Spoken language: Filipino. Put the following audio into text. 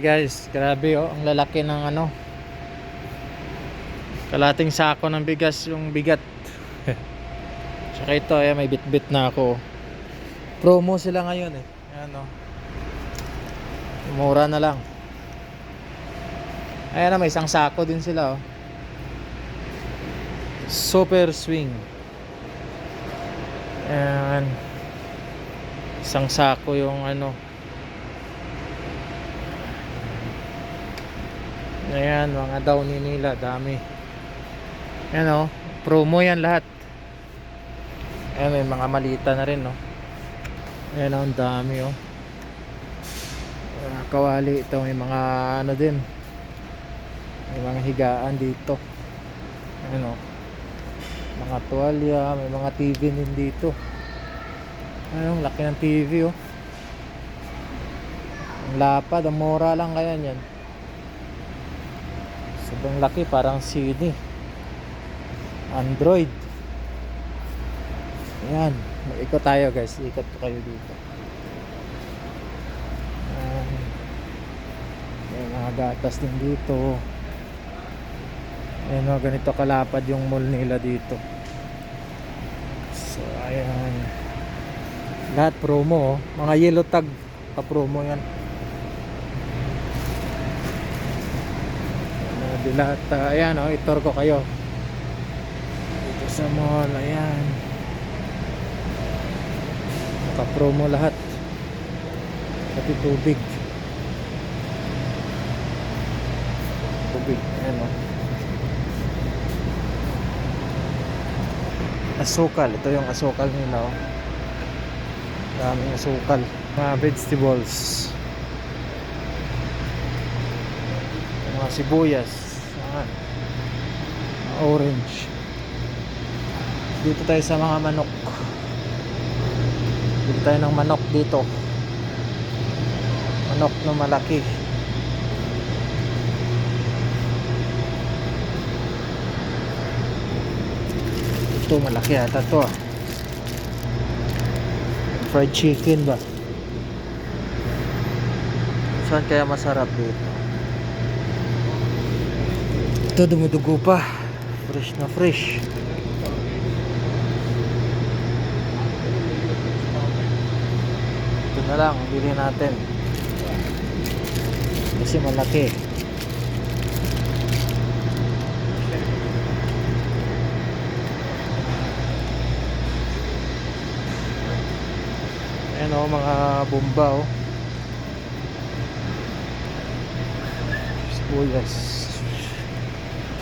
Guys, grabe oh, ang lalaki ng ano. Kalating sako ng bigas yung bigat. Tsaka ito, ayan, may bit-bit na ako. Promo sila ngayon eh. Ayan oh. Mura na lang. Ayan na, may isang sako din sila oh. Super swing. Ayan. Isang sako yung ano. Ayan, mga downy nila, dami. Ayan o, promo yan lahat. Ayan, may mga malita na rin, no. Ayan o, ang dami, oh. Mga kawali ito, may mga ano din. May mga higaan dito. Ayan o. Mga tuwalya, may mga TV din dito. Ayan, ang laki ng TV, oh. Ang lapad, ang mura lang kaya yan. Sobrang laki, parang CD. Android. Ayan. Ikot tayo guys. Ikot ko kayo dito. Ayan. May mga gatas din dito. Ayan o, ganito kalapad yung mall nila dito. So, ayan. Lahat promo oh. Mga yellow tag pa promo yan. Ano, dilata. Ayan o, itor ko kayo. Dito sa mall, ayan. Naka-promo lahat. Pati tubig. Tubig, ayan o. Asukal, ito yung asukal nila o. Daming asukal. Mga vegetables. mga sibuyas Orange. Dito tayo sa mga manok. Dito tayo ng manok dito. Manok na malaki. Ito malaki ata to ah. fried chicken ba? Saan kaya masarap dito ito dumudugo pa. Fresh na fresh. Ito na lang, bili natin. Kasi malaki. Ayan o, mga bomba o. Sibuyas.